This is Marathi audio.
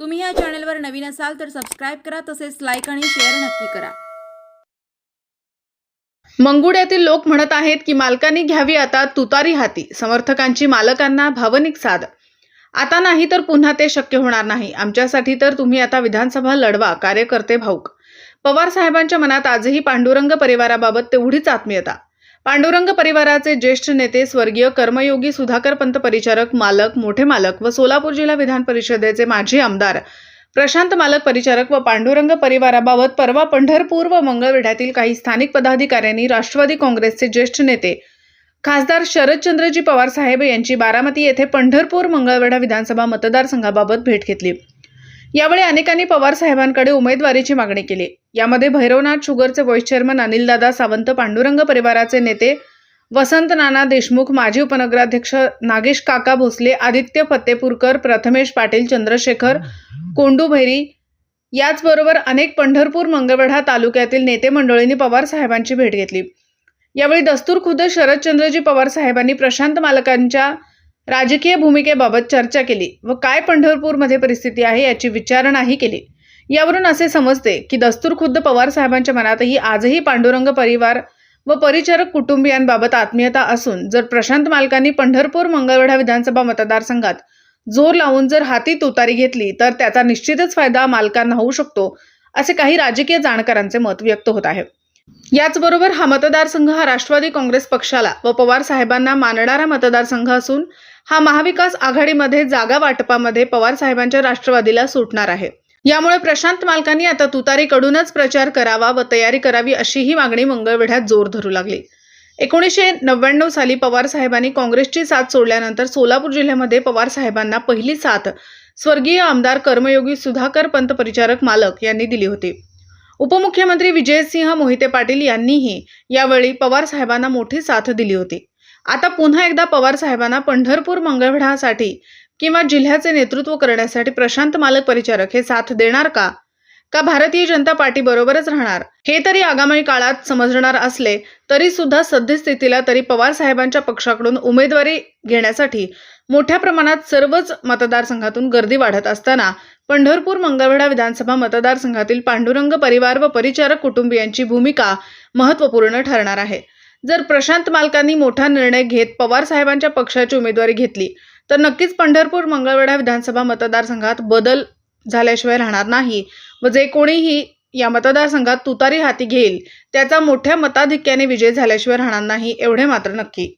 तुम्ही या चॅनलवर नवीन असाल तर सबस्क्राईब करा तसेच लाईक आणि शेअर नक्की करा. मंगुड्यातील लोक म्हणत आहेत की मालकांनी घ्यावी आता तुतारी हाती. समर्थकांची मालकांना भावनिक साथ आता नाही तर पुन्हा ते शक्य होणार नाही. आमच्यासाठी तर तुम्ही आता विधानसभा लढवा कार्यकर्ते भाऊक. पवार साहेबांच्या मनात आजही पांडुरंग परिवाराबाबत तेवढीच आत्मीयता. पांडुरंग परिवाराचे ज्येष्ठ नेते स्वर्गीय कर्मयोगी सुधाकर पंत परिचारक मालक मोठे मालक व सोलापूर जिल्हा विधान परिषदेचे माजी आमदार प्रशांत मालक परिचारक व पांडुरंग परिवाराबाबत परवा पंढरपूर व मंगळवेढ्यातील काही स्थानिक पदाधिकाऱ्यांनी राष्ट्रवादी काँग्रेसचे ज्येष्ठ नेते खासदार शरदचंद्रजी पवार साहेब यांची बारामती येथे पंढरपूर मंगळवेढा विधानसभा मतदारसंघाबाबत भेट घेतली. यावेळी अनेकांनी पवार साहेबांकडे उमेदवारीची मागणी केली. यामध्ये भैरवनाथ शुगरचे व्हाईस चेअरमन अनिलदादा सावंत पांडुरंग परिवाराचे नेते वसंत नाना देशमुख माजी उपनगराध्यक्ष नागेश काका भोसले आदित्य फत्तेपूरकर प्रथमेश पाटील चंद्रशेखर कोंडू भैरी याचबरोबर अनेक पंढरपूर मंगळवेढा तालुक्यातील नेते मंडळींनी पवार साहेबांची भेट घेतली. यावेळी दस्तूर खुद्द शरदचंद्रजी पवार साहेबांनी प्रशांत मालकांच्या राजकीय भूमिकेबाबत चर्चा केली व काय पंढरपूरमध्ये परिस्थिती आहे याची विचारणाही केली. यावरून असे समजते की दस्तूर खुद्द पवार साहेबांच्या मनातही आजही पांडुरंग परिवार व परिचारक कुटुंबियांबाबत आत्मीयता असून जर प्रशांत मालकांनी पंढरपूर मंगळवेढा विधानसभा मतदारसंघात जोर लावून जर हाती तुतारी घेतली तर त्याचा निश्चितच फायदा मालकांना होऊ शकतो असे काही राजकीय जाणकारांचे मत व्यक्त होत आहे. याचबरोबर हा मतदारसंघ हा राष्ट्रवादी काँग्रेस पक्षाला व पवार साहेबांना मानणारा मतदारसंघ असून हा महाविकास आघाडीमध्ये जागा वाटपामध्ये पवार साहेबांच्या राष्ट्रवादीला सुटणार आहे. यामुळे प्रशांत मालकांनी आता तुतारीकडूनच प्रचार करावा व तयारी करावी अशी ही मागणी मंगळवेढ्यात जोर धरू लागली. एकोणीसशे नव्याण्णव साली पवार साहेबांनी काँग्रेसची साथ सोडल्यानंतर सोलापूर जिल्ह्यामध्ये पवार साहेबांना पहिली साथ स्वर्गीय आमदार कर्मयोगी सुधाकर पंत परिचारक मालक यांनी दिली होती. उपमुख्यमंत्री विजयसिंह मोहिते पाटील यांनीही यावेळी पवार साहेबांना मोठी साथ दिली होती. आता पुन्हा एकदा पवार साहेबांना पंढरपूर मंगळवेढासाठी किंवा जिल्ह्याचे नेतृत्व करण्यासाठी प्रशांत मालक परिचारक हे साथ देणार का? का भारतीय जनता पार्टी बरोबरच राहणार? हे तरी आगामी काळात समजणार असले तरी सुद्धा सद्यस्थितीला तरी पवार साहेबांच्या पक्षाकडून उमेदवारी घेण्यासाठी मोठ्या प्रमाणात सर्वच मतदारसंघातून गर्दी वाढत असताना पंढरपूर मंगळवेढा विधानसभा मतदारसंघातील पांडुरंग परिवार व परिचारक कुटुंबियांची भूमिका महत्त्वपूर्ण ठरणार आहे. जर प्रशांत मालकांनी मोठा निर्णय घेत पवार साहेबांच्या पक्षाची उमेदवारी घेतली तर नक्कीच पंढरपूर मंगळवेढा विधानसभा मतदारसंघात बदल झाल्याशिवाय राहणार नाही व जे कोणीही या मतदारसंघात तुतारी हाती घेईल त्याचा मोठ्या मताधिक्याने विजय झाल्याशिवाय राहणार नाही एवढे मात्र नक्की.